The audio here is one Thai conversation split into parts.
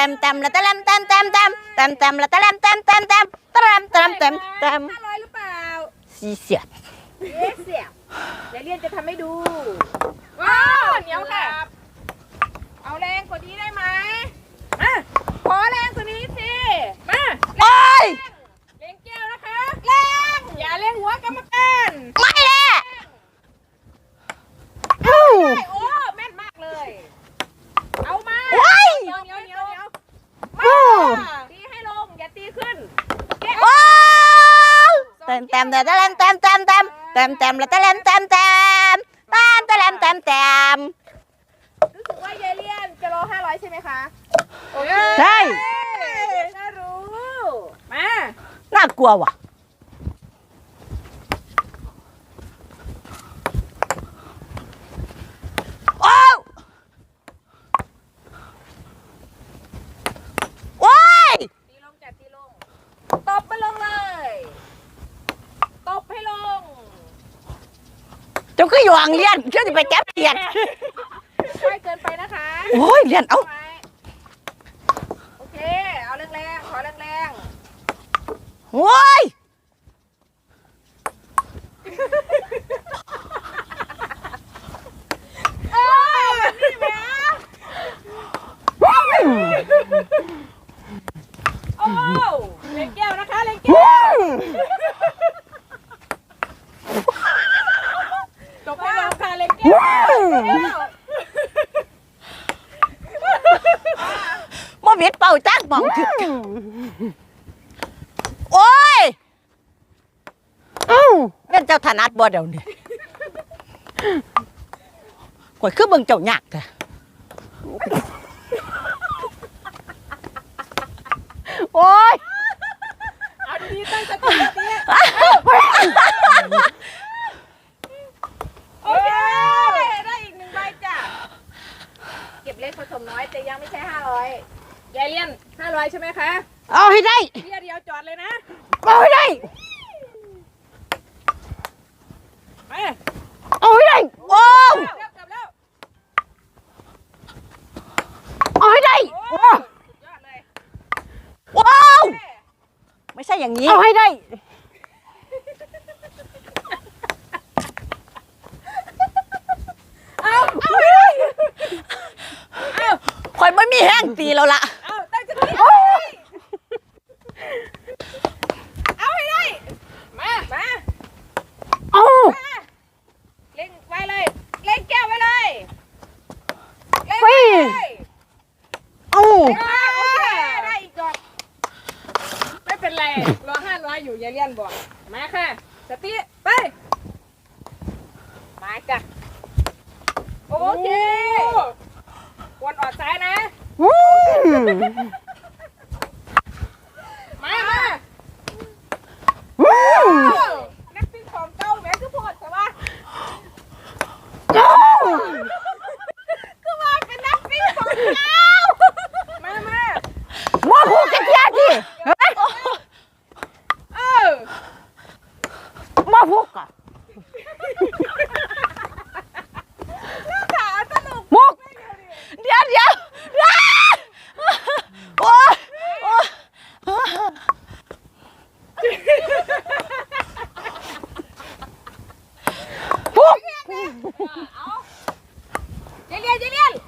ต็มเต็มละเต็มเต็มเต็มเต็มเต็มเต็มละเต็มเต็มเต็มเต็มเต็มเต็มเต็มเต็มห้าร้อยหรือเปล่าสี่เสียดเอ๊ะเสียบเดี๋ยวเรียนจะทำให้ดู ว้าวเหนียวค่ะ เอาแรงกว่านี้ได้ไหมมาขอแรงกว่านี้สิ มาโอ้ยแรงแก้วนะคะ แรง อย่าเล่นหัวกรรมการ ไม่แน่โอ้แม่นมากเลย เอามา โอ้ย เหนียวเหนียวเหนียวเหนียว โอ้ ตีให้ลง อย่าตีขึ้นแก้ว โอ้เต็มเต็มเต็มเต็มเต็มเต็มเต็มเต็มเต็มละเต็มเต็มเต็มเต็มเต็มเต็มเต็มรู้สึกว่ายายเลียนจะรอห้าร้อยใช่ไหมคะโอเคใช่น่ารู้มาน่ากลัวว่ะโอ้วโอ้ย ตีลงจัดตีลง ตบไปลงเลย ตบให้ลง เจ้าคืออยู่อ่างเลียนเชื่อจะไปจับเลียนช่วยเกินไปนะคะโอ้ยเลียนเอาไว้โอเคเอาแรงๆขอแรงโอ้ย ๆเออนี่แหมโอ้เล่นแก้วนะคะเล่นแก้วตบให้ลงค่ะเล่นแก้ว บ่เม็ดเป่าจักหมองถึกโอ้ยเอ้าเล่นเจ้าถนัด บ่เดี๋ยวนี้ข่อยคือเบิ่งเจ้ายากแต่โอ้ยเอาดีๆตั้งสติดีๆโอเคได้อีกหนึ่งใบจ้ะ เก็บเล็กผสมน้อยแต่ยังไม่ใช่ห้าร้อยยายเลี่ยนห้าร้อยใช่ไหมคะ เอาให้ได้เดียวเดียวจอดเลยนะ เอาให้ได้ ไป เอาให้ได้โอ้ว กลับแล้วกลับแล้ว เอาให้ได้ โอ้ โอ้ ยอดเลย ว้าว เอ้ ไม่ใช่ อย่างนี้ เอาให้ได้ เอาเอาให้ได้เอาข่อยไม่มีแห้งตีแล้วล่ะ เอาตั้งสติเอาให้ได้เอาให้ได้มามาเอามาเล่งไว้เลยเล่งแก้วไว้เลยเล่งเฮ้ไว้ยเลยเอาอ่าโอเคได้อีกดอกไม่เป็นไร รอห้าร้ อยอยู่ยายเลียนบอกมาค่ะ สติไป มาจ้ะ โอเควนออกซ้ายนะ อืม Daniel, Daniel.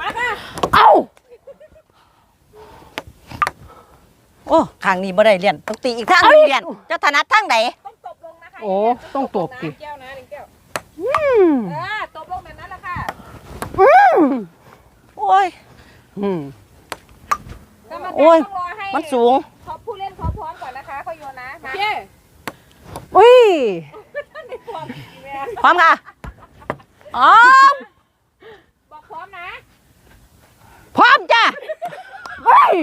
มาค่ะเอาโอ้ทางนี้บ่ได้เรียนต้องตีอีกทางหนึงเรียนเจ้าถนัดทางไหนต้องตบลงนะคะโอ้ต้องตบสิน้ำแก้วนะเล่นแก้วอืมเออตบลงแบบนั้นแหละค่ะอืมโอ้ย อืม กรรมการโอ้ย ต้องรอให้มันสูงขอผู้เล่นเขาพร้อมก่อนนะคะเขาโยนนะโอเคอุ้ย ท่านในพร้อมแม่พร้อมค่ะ อ๋อมบอกพร้อมนะ พร้อมจ้ะเฮ้ย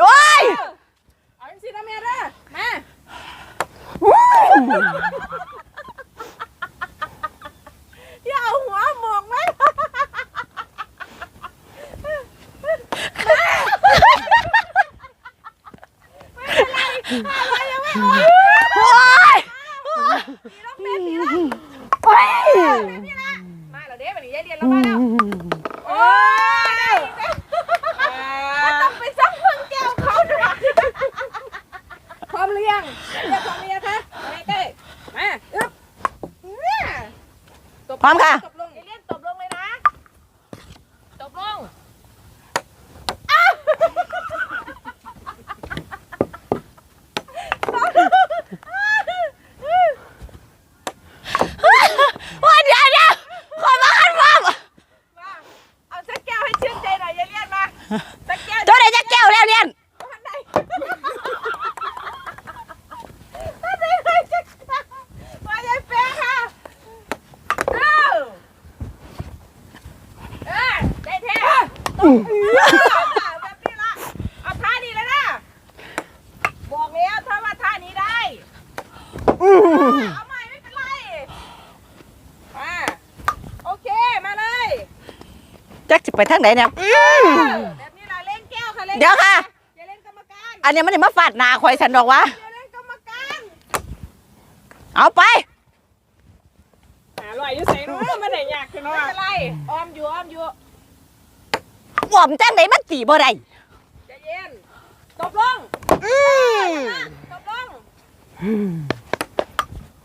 โอ้ยเอาสินะเมียเด้อมาอย่าเอาหัวหมกไหมไม่เป็นไรอะไรยังไม่ออก เอาใหม่ไม่เป็นไร มา โอเค มาเลยจักจะไปทางไหนเนี่ยแบบนี้ละเล่นแก้วค่ะเล่นเดี๋ยวค่ะ อย่าเล่นกรรมการอันนี้มันจะมาฟาดหนาคอยสันดอกวะ อย่าเล่นกรรมการเอาไป หาลอยอยู่ใส่นู้นไม่ได้ยากคือน้องไม่เป็นไรออมอยู่ออมอยู่หวอมจังไหนมันตีบ่ได้ใจเย็นตบลงอืมตบลง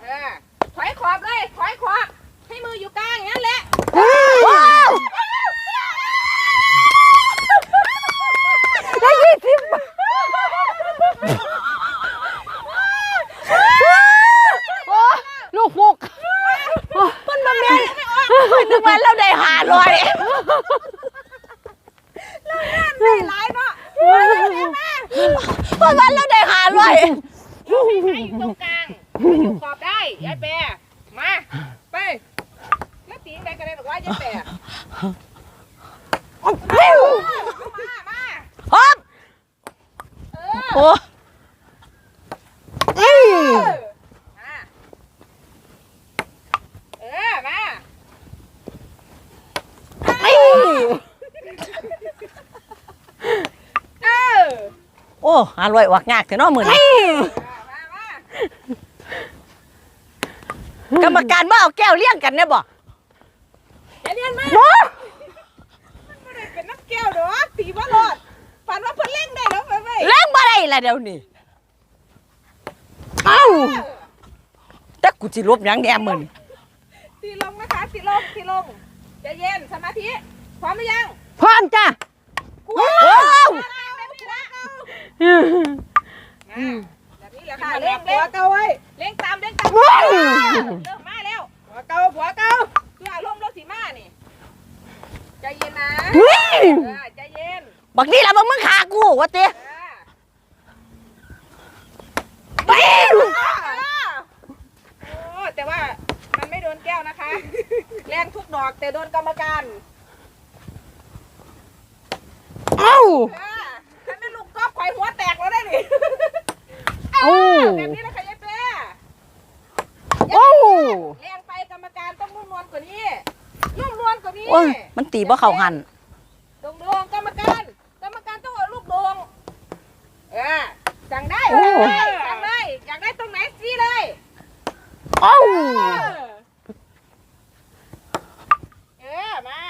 เออถอยขอบเลย ถอยขอบ ให้มืออยู่กลางอย่างนั้นแหละว้าวได้ยี่สิบโอ้ลูกฟุกมันมาเมียนนึกว่าเราได้หาลอยได้หลายเนาะเพราะว่าเราได้หาลอยอยู่ให้ให้อยู่ตรงกลางอ ยู่ขอบได้ยายแปรมาไปแล้วตีไปกันเลยบอกว่ายายแปรโอ้มามาฮอปเออโอ้อืมมาเออมาอืมเออโอ้หาลอยวักยากเถอะเนาะมือนี้ มามา กรรมการว่าเอาแก้วเลี้ยงกันเนี่ยบ่อย่าเรียนมามันไม่ได้เป็นนักแก้วดอกตีว่าหลอดฝันว่าเพิ่นเล่งได้แล้วไปไปเลี้ยงบ่ได้ละเดี๋ยวนี้เอ้าแต่กูสิลบหยังแหน่มือนี้ตีลงนะคะตีลงตีลงใจเย็นสมาธิพร้อมหรือยังพร้อมจ้ะกูโอ้แบบนี้ละอืมแบบ นี้แหละค่ะเล่งเล่งเกาไว้เล่งตามเล่งตามว้าวเริ่มมาแล้วหัวเกาหัวเกาเพื่อลมรถสีมานี่ใจเย็นนะเฮ้ยเออใจเย็นบักนี่ละบักมึงขากูว่าติเออไปโอ้แต่ว่ามันไม่โดนแก้วนะคะแรงทุกดอกแต่โดนกรรมการเอ้า เออฉันเป็นลูกกอล์ฟไขว่หัวแตกแล้วได้ดิ เอ้าแบบนี้นะคะยายเป้โอ้แรงไปกรรมการต้องนุ่มนวลกว่านี้นุ่มนวลกว่านี้โอ้ยมันตีบ่เข้าหันดงดงกรรมการกรรมการต้องเอาลูกดงเออสั่งได้โอ้สั่งได้สั่งได้อยากได้ตรงไหนซี่เลยเอ้าเออมา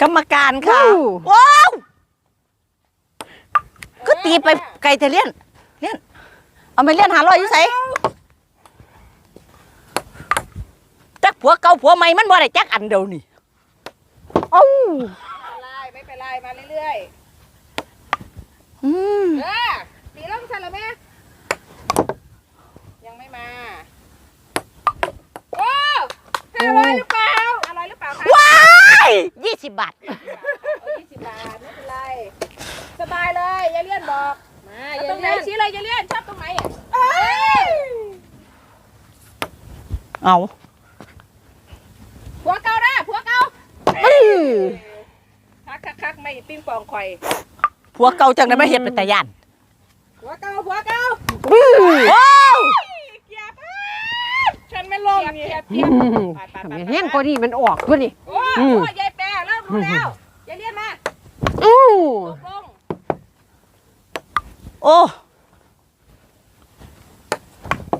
กรรมการค่ะว้าว ก็ตีไปไกลแต่เลี้ยนเลี้ยนเอาไปเลี้ยนหาลอยอยู่ไสจักผัวเก่าผัวใหม่มันบ่ได้จักอันเดียวนี่เอ้าไม่เป็นไรไม่เป็นไรมาเรื่อยอืมๆเออตีล่องชันแล้วแม่ยังไม่มาโอ้ห้าร้อยหรือเปล่าห้าร้อยหรือเปล่าคะว้ายยี่สิบบาท เอายี่สิบบาทไม่เป็นไร สบายเลยยายเลี่ยนบอกมาตรงไหนชี้เลยยายเลี่ยนชอบตรงไหนอะเอ้ยเอาผัวเก่านะผัวเก่าอื้อคักคักคักไม่ปิ้งปองข่อยผัวเก่าจังได้มาเฮ็ดเป็นตาย่านผัวเก่าผัวเก่าอื้อโอ้เกียบฉันไม่ลงนี่เกียบเกียบทำแห้งกว่านี้มันออกตัวนี่โอ้อืมโหยายแปรเริ่มรู้แล้วยายเลียนมาอู้ตกลง โอ้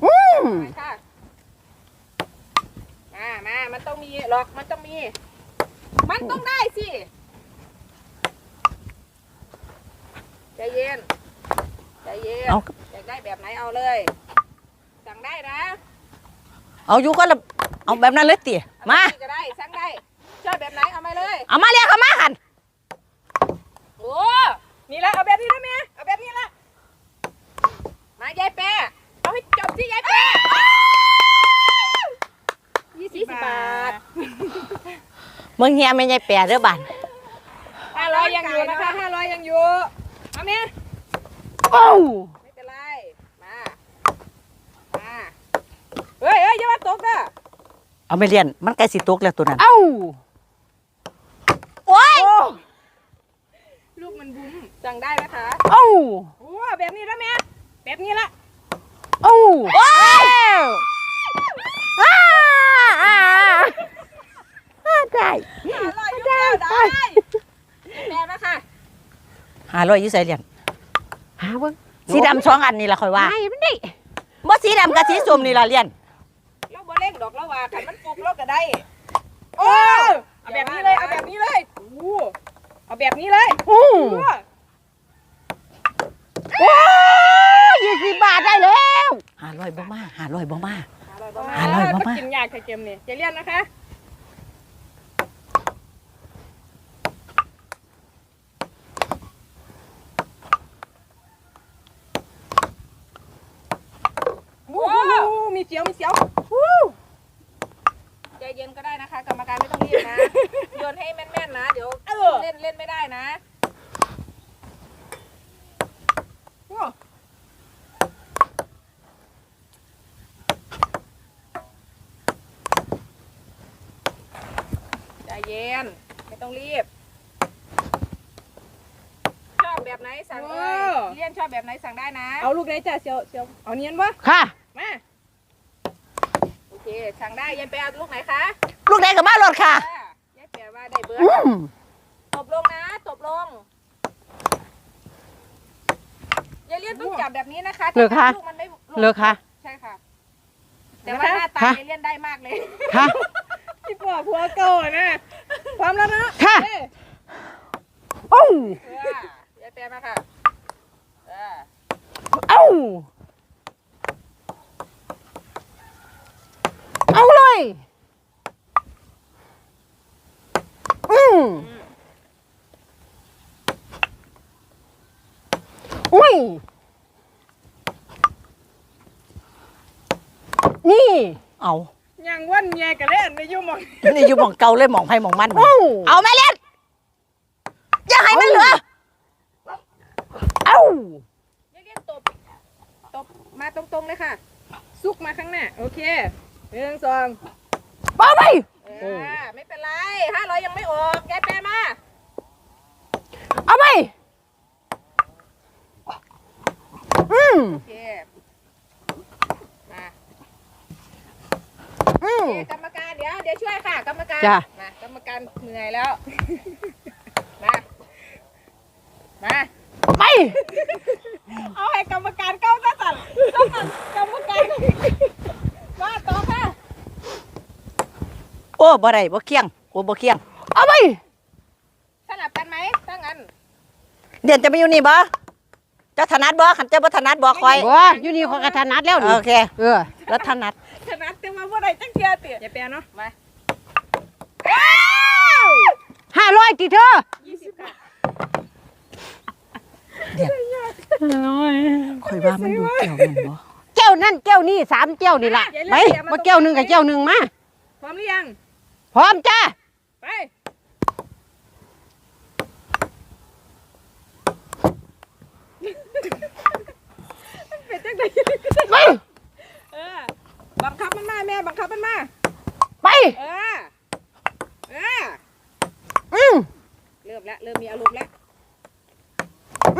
อืมไปค่ะมามามันต้องมีหรอก มันต้องมี มันต้องได้สิใจเย็นใจเย็นเอาอยากได้แบบไหนเอาเลย สั่งได้นะเอาอยู่ก็ละเอาแบบนั้นเลยติมา เอแบบนี้ก็ได้สั่งได้ชอบแบบไหนเอามาเลย เอามาเรียกเขามาหันโอ้นี่ละเอาแบบนี้ละแม่เอาแบบนี้ละ มายายแปะเอาให้จบสิยายแปะยี่สิบบาทมึงเฮียไม่ใช่แปรเด้อบ้านห้าร้อยยังอยู่นะคะห้าร้อยยังอยู่เอาแม่โอ้ไม่เป็นไร มา มาเฮ้ยเฮ้ยอย่ามาตกนะเอาไม่เรียน มันใกล้สิตกแล้วตัวนั้น เอ้าโอ้ยลูกมันบุ้มสั่งได้นะคะ เอ้าโอ้แบบนี้ละแม่ แบบนี้ละเอ้าโอ้ยอ้าอ้าอ้าได้ห้าร้อยอยู่แล้วได้แบบนะคะหาร้อยอยู่ใส่เหรียญหาเบิ่งสีดำสองอันนี่ละค่อยว่าไอ้มันดิบ่สีดำกับสีส้มนี่ละเหรียญเราบ่เล่งดอกแล้วว่าขันมันปลุกเราก็ได้โอ้เอาแบบนี้เลยเอาแบบนี้เลยโอ้เอาแบบนี้เลยอู้โอ้โอ้ ยี่สิบบาทได้แล้วหาร้อยบ่มาหาร้อยบ่มาออร่อยมากๆมันกินยากไข่เค็มนี่จะเลี่ยนนะคะว้าวมีเสียวมีเสียววู้ใจเย็นก็ได้นะคะ กรรมการไม่ต้องรีบนะ โยนให้แม่นๆนะ เดี๋ยวเล่นเล่นไม่ได้นะ ใจเย็น ไม่ต้องรีบ ชอบแบบไหนสั่งเลยเลี่ยนชอบแบบไหนสั่งได้นะ เอาลูกไหนจ้ะเชียวเชียวเอาเนียนวะค่ะ มาโอเค สั่งได้ยายแปรเอาลูกไหนคะลูกใดก็มารถค่ะอ่ายายแปรว่าได้เบิร์อืดมตบลงนะตบลงยายเลี่ยนต้องจับแบบนี้นะคะเหลือค่ะลูกมันไม่เหลือค่ะใช่ค่ะ แต่ว่าหน้าตาค่ะยายเลี่ยนได้มากเลย ค่ะ พี่ปัวพัวโกนะพร้อมแล้วนะค่ะ เอ้ยโอ้เออยายแปรมาค่ะเออเอ้าเอาเลยอืมอุ้ยนี่ เอา ยังวันแย่กันเล่นในยุ่หมองนี่อยู่หม่องเก่าเลยหม่องไผหม่องมันโอ้เอาแม่เรียนอย่าให้มันเหลือ เอ้ายายเลี่ยนตบตบมาตรงๆเลยค่ะ ซุกมาข้างหน้า โอเคหนึ่งสองป้าไป เออไม่เป็นไรห้าร้อยยังไม่ออกยายแปรมา เอาไป อืม โอเคมา อืมโอเคกรรมการเดี๋ยวเดี๋ยวช่วยค่ะ กรรมการจ้ะ มากรรมการเหนื่อยแล้ว มา มาไปเอาให้กรรมการเข้าซะสั่นต้องสั่นกรรมการมาต่อค่ะโอ้บ่ได้บ่เคียงโอ้บ่เคียงเอาไปสลับกันไหมถ้างั้นเดี๋ยวจะมาอยู่นี่บ่เจ้าถนัดบ่คันเจ้าบ่ถนัดบ่คอยว่าอยู่นี่เขากระทนัดแล้วนี่โอเค เออ แล้วถนัดช นะเต็มมาว่าไรจังเทียเตี๋ยอย่าแปลเนาะมาห้าร้อยติเธอยี่สิบค่ะคอยว่ามันอยู่แก้วนั่นบ่แก้วนั่นแก้วนี่สามแก้วนี่ละไปมาแก้วหนึ่งกับแก้วหนึ่งมาพร้อมหรือยัง พร้อมจ้าไปเป็นจังไดไปเออ บังคับมันมาแม่บังคับมันมาไป เออเอออืมเริ่มแล้วเริ่มมีอารมณ์แล้ว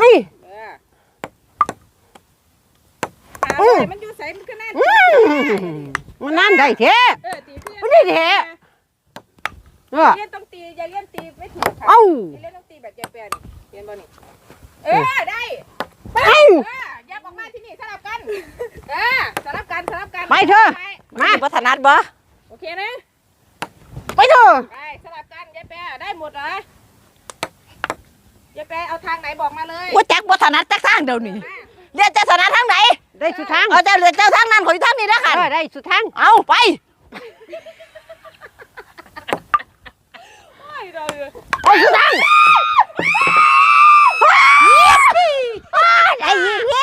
นี่เออหาอะไรมันอยู่ใส่มันก็น่าอืมมันนั่นได้แท้เออตีเพื่อนมันได้แท้เออเลียนต้องตีอย่าเลียนตีไม่ถูกค่ะเอ้าอย่าเลียนต้องตีแบบเจแปนเรียนบ่นี่เออได้เอ้าเอออย่าบอก มาที่นี่สลับกันเออสลับกันสลับกันไปเถอะ มาวัฒนัดบ่โอเคนะไปเถอะไปสลับกันยายแปรได้หมดเหรอยายแปรเอาทางไหนบอกมาเลยว่าจักวัฒนัดจักทางเดี๋ยวนี้มาเรียนเจ้าถนัดทางไหนได้สุดทางเอาเจ้าเรียนเจ้าทางนั้นขอยทางนี้แล้วกันเออได้สุดทางเอาไปโอ้ยเราอยู่ไปสุดทางได้ยินเงี้